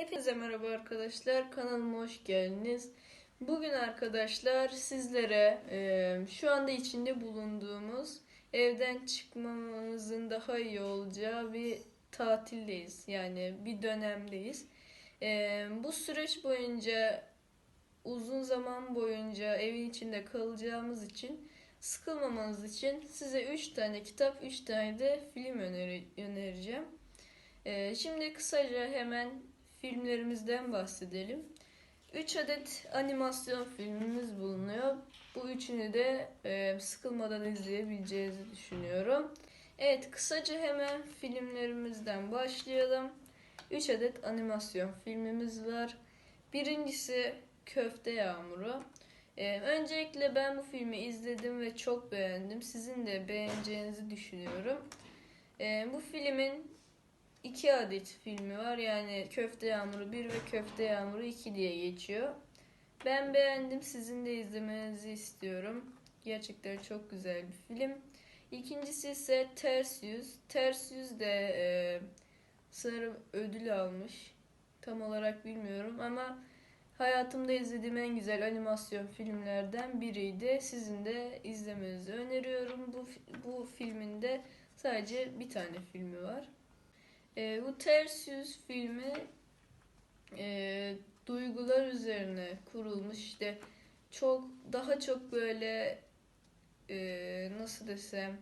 Hepinize merhaba arkadaşlar. Kanalıma hoş geldiniz. Bugün arkadaşlar sizlere e, şu anda içinde bulunduğumuz evden çıkmamızın daha iyi olacağı bir tatildeyiz. Yani bir dönemdeyiz. E, bu süreç boyunca uzun zaman boyunca evin içinde kalacağımız için sıkılmamanız için size 3 tane kitap, 3 tane de film öneri önereceğim. Ee, şimdi kısaca hemen filmlerimizden bahsedelim. 3 adet animasyon filmimiz bulunuyor. Bu üçünü de e, sıkılmadan izleyebileceğinizi düşünüyorum. Evet kısaca hemen filmlerimizden başlayalım. 3 adet animasyon filmimiz var. Birincisi Köfte Yağmuru. Ee, öncelikle ben bu filmi izledim ve çok beğendim. Sizin de beğeneceğinizi düşünüyorum. Ee, bu filmin iki adet filmi var. Yani Köfte Yağmuru 1 ve Köfte Yağmuru 2 diye geçiyor. Ben beğendim. Sizin de izlemenizi istiyorum. Gerçekten çok güzel bir film. İkincisi ise Ters Yüz. Ters Yüz de e, sanırım ödül almış. Tam olarak bilmiyorum ama hayatımda izlediğim en güzel animasyon filmlerden biriydi. Sizin de izlemenizi öneriyorum. Bu, bu filmin de sadece bir tane filmi var. E, bu Ters Yüz filmi e, duygular üzerine kurulmuş işte çok daha çok böyle e, nasıl desem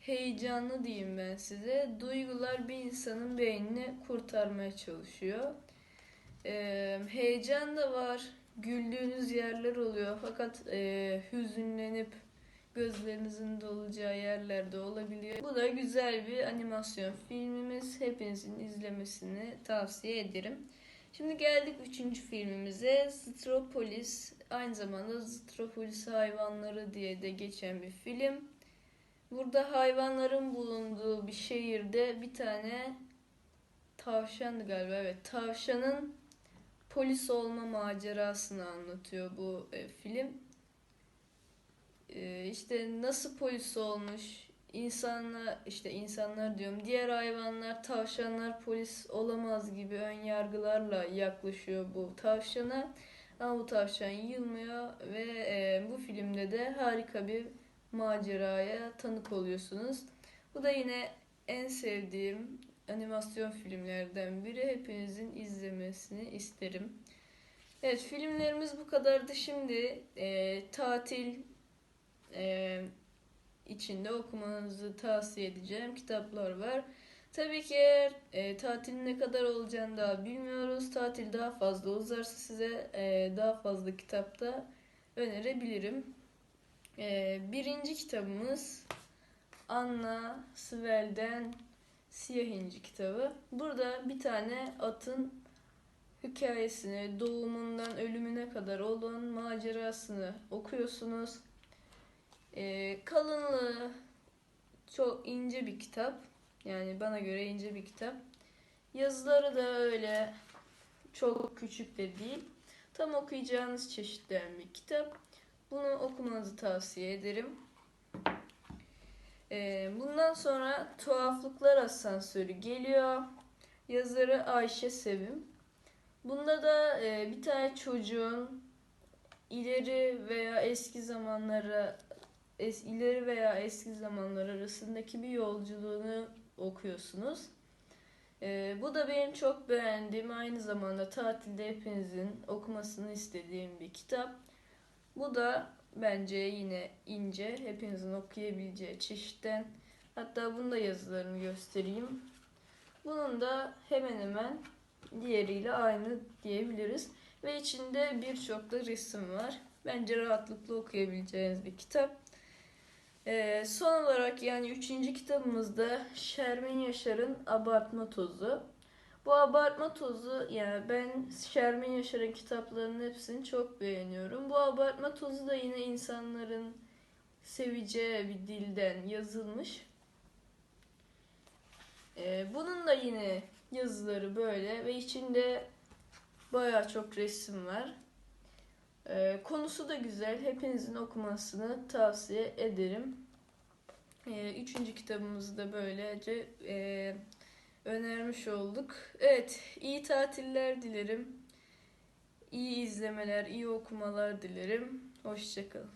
heyecanlı diyeyim ben size. Duygular bir insanın beynini kurtarmaya çalışıyor. E, heyecan da var, güldüğünüz yerler oluyor fakat e, hüzünlenip gözlerinizin dolacağı yerlerde olabiliyor. Bu da güzel bir animasyon filmimiz. Hepinizin izlemesini tavsiye ederim. Şimdi geldik üçüncü filmimize. Zootropolis. Aynı zamanda Zootropolis hayvanları diye de geçen bir film. Burada hayvanların bulunduğu bir şehirde bir tane tavşandı galiba. Evet, tavşanın polis olma macerasını anlatıyor bu e, film. E, işte nasıl polis olmuş, insanlar işte insanlar diyorum, diğer hayvanlar, tavşanlar polis olamaz gibi ön yargılarla yaklaşıyor bu tavşana. Ama bu tavşan yılmıyor ve e, bu filmde de harika bir maceraya tanık oluyorsunuz. Bu da yine en sevdiğim animasyon filmlerden biri. Hepinizin izlemesini isterim. Evet filmlerimiz bu kadardı. Şimdi e, tatil e, içinde okumanızı tavsiye edeceğim kitaplar var. Tabii ki e, tatilin ne kadar olacağını daha bilmiyoruz. Tatil daha fazla uzarsa size e, daha fazla kitapta önerebilirim. E, birinci kitabımız Anna Svel'den Siyah İnci kitabı. Burada bir tane atın hikayesini, doğumundan ölümüne kadar olan macerasını okuyorsunuz. E, kalınlığı çok ince bir kitap. Yani bana göre ince bir kitap. Yazıları da öyle çok küçük de değil. Tam okuyacağınız çeşitten bir kitap. Bunu okumanızı tavsiye ederim. Ee, bundan sonra Tuhaflıklar Asansörü geliyor. Yazarı Ayşe Sevim. Bunda da e, bir tane çocuğun ileri veya eski zamanlara es, ileri veya eski zamanlar arasındaki bir yolculuğunu okuyorsunuz. Ee, bu da benim çok beğendiğim aynı zamanda tatilde hepinizin okumasını istediğim bir kitap. Bu da bence yine ince, hepinizin okuyabileceği çeşitten. Hatta bunu da yazılarını göstereyim. Bunun da hemen hemen diğeriyle aynı diyebiliriz. Ve içinde birçok da resim var. Bence rahatlıkla okuyabileceğiniz bir kitap. Ee, son olarak yani üçüncü kitabımızda Şermin Yaşar'ın Abartma Tozu. Bu abartma tozu yani ben Şermin Yaşar'ın kitaplarının hepsini çok beğeniyorum. Bu abartma tozu da yine insanların seveceği bir dilden yazılmış. Ee, bunun da yine yazıları böyle ve içinde baya çok resim var. Ee, konusu da güzel. Hepinizin okumasını tavsiye ederim. Ee, üçüncü kitabımızı da böylece e, önermiş olduk. Evet, iyi tatiller dilerim. İyi izlemeler, iyi okumalar dilerim. Hoşçakalın.